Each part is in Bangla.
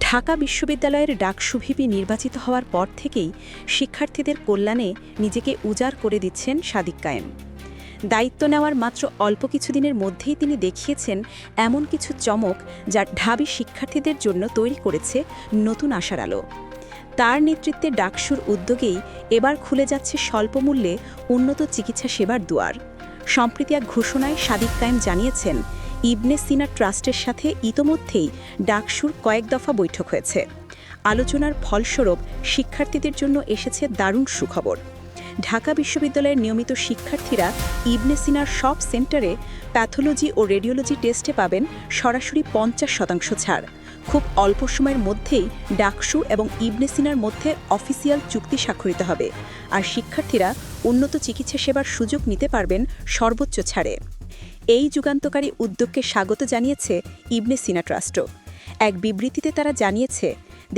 ঢাকা বিশ্ববিদ্যালয়ের ডাকসুভিপি নির্বাচিত হওয়ার পর থেকেই শিক্ষার্থীদের কল্যাণে নিজেকে উজাড় করে দিচ্ছেন সাদিক কায়েম। দায়িত্ব নেওয়ার মাত্র অল্প কিছুদিনের মধ্যেই তিনি দেখিয়েছেন এমন কিছু চমক যা ঢাবি শিক্ষার্থীদের জন্য তৈরি করেছে নতুন আশার আলো। তার নেতৃত্বে ডাকসুর উদ্যোগেই এবার খুলে যাচ্ছে স্বল্পমূল্যে উন্নত চিকিৎসা সেবার দুয়ার। সম্প্রতি এক ঘোষণায় সাদিক কায়েম জানিয়েছেন ইবনে সিনা ট্রাস্টের সাথে ইতোমধ্যেই ডাকসুর কয়েক দফা বৈঠক হয়েছে। আলোচনার ফলস্বরূপ শিক্ষার্থীদের জন্য এসেছে দারুণ সুখবর। ঢাকা বিশ্ববিদ্যালয়ের নিয়মিত শিক্ষার্থীরা ইবনে সিনার সব সেন্টারে প্যাথোলজি ও রেডিওলজি টেস্টে পাবেন সরাসরি পঞ্চাশ শতাংশ ছাড়। খুব অল্প সময়ের মধ্যেই ডাকসু এবং ইবনে সিনার মধ্যে অফিসিয়াল চুক্তি স্বাক্ষরিত হবে। আর শিক্ষার্থীরা উন্নত চিকিৎসা সেবার সুযোগ নিতে পারবেন সর্বোচ্চ ছাড়ে। এই যুগান্তকারী উদ্যোগকে স্বাগত জানিয়েছে ইবনে সিনা ট্রাস্টও এক বিবৃতিতে তারা জানিয়েছে,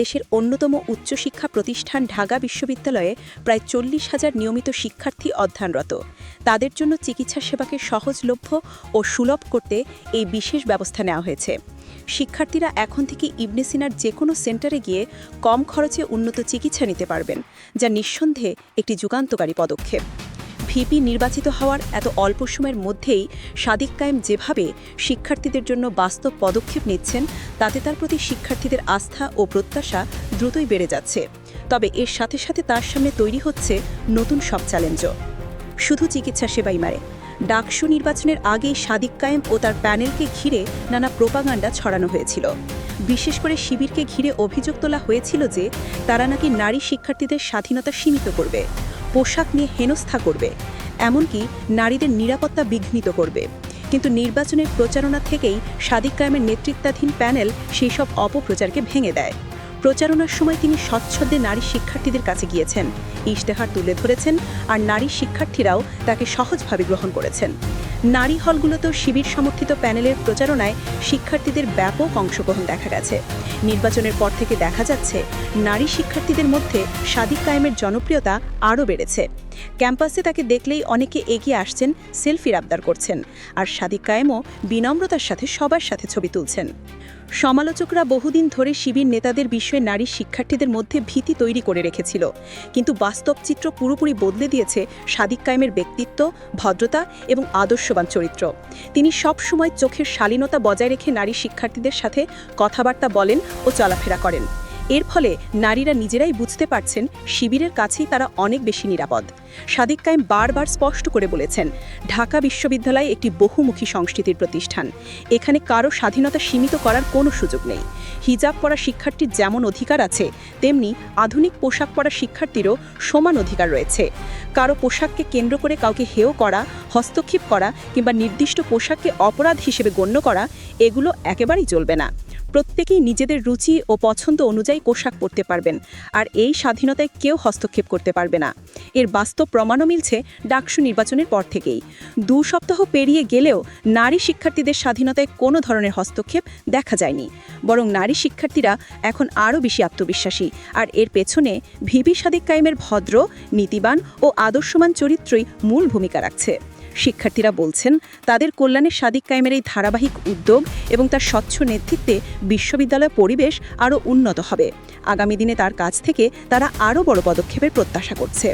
দেশের অন্যতম উচ্চশিক্ষা প্রতিষ্ঠান ঢাকা বিশ্ববিদ্যালয়ে প্রায় চল্লিশ হাজার নিয়মিত শিক্ষার্থী অধ্যয়নরত। তাদের জন্য চিকিৎসা সেবাকে সহজলভ্য ও সুলভ করতে এই বিশেষ ব্যবস্থা নেওয়া হয়েছে। শিক্ষার্থীরা এখন থেকে ইবনে সিনার যে কোনো সেন্টারে গিয়ে কম খরচে উন্নত চিকিৎসা নিতে পারবেন, যা নিঃসন্দেহে একটি যুগান্তকারী পদক্ষেপ। ভিপি নির্বাচিত হওয়ার এত অল্প সময়ের মধ্যেই সাদিক কায়েম যেভাবে শিক্ষার্থীদের জন্য বাস্তব পদক্ষেপ নিচ্ছেন, তাতে তার প্রতি শিক্ষার্থীদের আস্থা ও প্রত্যাশা দ্রুতই বেড়ে যাচ্ছে। তবে এর সাথে সাথে তার সামনে তৈরি হচ্ছে নতুন সব চ্যালেঞ্জও। শুধু চিকিৎসা সেবাই মারে। ডাকসু নির্বাচনের আগেই সাদিক কায়েম ও তার প্যানেলকে ঘিরে নানা প্রোপাগান্ডা ছড়ানো হয়েছিল। বিশেষ করে শিবিরকে ঘিরে অভিযোগ তোলা হয়েছিল যে, তারা নাকি নারী শিক্ষার্থীদের স্বাধীনতা সীমিত করবে। পোশাক নিয়ে হেনস্থা করবে, এমনকি নারীদের নিরাপত্তা বিঘ্নিত করবে। কিন্তু নির্বাচনের প্রচারণা থেকেই সাদিক কায়েমের নেতৃত্বাধীন প্যানেল সেই সব অপপ্রচারকে ভেঙে দেয়। প্রচারণার সময় তিনি স্বচ্ছন্দে নারী শিক্ষার্থীদের কাছে গিয়েছেন, ইশতেহার তুলে ধরেছেন, আর নারী শিক্ষার্থীরাও তাকে সহজভাবে গ্রহণ করেছেন। নারী হলগুলোতেও শিবির সমর্থিত প্যানেলের প্রচারণায় শিক্ষার্থীদের ব্যাপক অংশগ্রহণ দেখা গেছে। নির্বাচনের পর থেকে দেখা যাচ্ছে, নারী শিক্ষার্থীদের মধ্যে সাদিক কায়েমের জনপ্রিয়তা আরও বেড়েছে। ক্যাম্পাসে তাকে দেখলেই অনেকে এগিয়ে আসছেন সেলফির আবদার করছেন আর সাদিক কায়েমও বিনম্রতার সাথে সবার সাথে ছবি তুলছেন। সমালোচকরা বহুদিন ধরে শিবির নেতাদের বিষয়ে নারী শিক্ষার্থীদের মধ্যে ভীতি তৈরি করে রেখেছিল। কিন্তু বাস্তব চিত্র পুরোপুরি বদলে দিয়েছে সাদিক কায়েমের ব্যক্তিত্ব, ভদ্রতা এবং আদর্শবান চরিত্র। তিনি সব সময় চোখের শালীনতা বজায় রেখে নারী শিক্ষার্থীদের সাথে কথাবার্তা বলেন ও চলাফেরা করেন। এর ফলে নারীরা নিজেরাই বুঝতে পারছেন শিবিরের কাছেই তারা অনেক বেশি নিরাপদ। সাদিক কায়েম বারবার স্পষ্ট করে বলেছেন, ঢাকা বিশ্ববিদ্যালয় একটি বহুমুখী সংস্কৃতির প্রতিষ্ঠান। এখানে কারও স্বাধীনতা সীমিত করার কোনো সুযোগ নেই। হিজাব পরা শিক্ষার্থীর যেমন অধিকার আছে, তেমনি আধুনিক পোশাক পরা শিক্ষার্থীরও সমান অধিকার রয়েছে। কারও পোশাককে কেন্দ্র করে কাউকে হেয় করা, হস্তক্ষেপ করা কিংবা নির্দিষ্ট পোশাককে অপরাধ হিসেবে গণ্য করা, এগুলো একেবারেই চলবে না। প্রত্যেকেই নিজেদের রুচি ও পছন্দ অনুযায়ী পোশাক পরতে পারবেন, আর এই স্বাধীনতায় কেউ হস্তক্ষেপ করতে পারবে না। এর বাস্তব প্রমাণও মিলছে ডাকসু নির্বাচনের পর থেকেই। দু সপ্তাহ পেরিয়ে গেলেও নারী শিক্ষার্থীদের স্বাধীনতায় কোনো ধরনের হস্তক্ষেপ দেখা যায়নি। বরং নারী শিক্ষার্থীরা এখন আরও বেশি আত্মবিশ্বাসী, আর এর পেছনে ভিবি সাদিক কায়েমের ভদ্র, নীতিবান ও আদর্শমান চরিত্রই মূল ভূমিকা রাখছে। শিক্ষার্থীরা বলছেন, তাদের কল্যাণে সাদিক কায়েমের এই ধারাবাহিক উদ্যোগ এবং তার স্বচ্ছ নেতৃত্বে বিশ্ববিদ্যালয় পরিবেশ আরও উন্নত হবে। আগামী দিনে তার কাছ থেকে তারা আরও বড় পদক্ষেপের প্রত্যাশা করছে।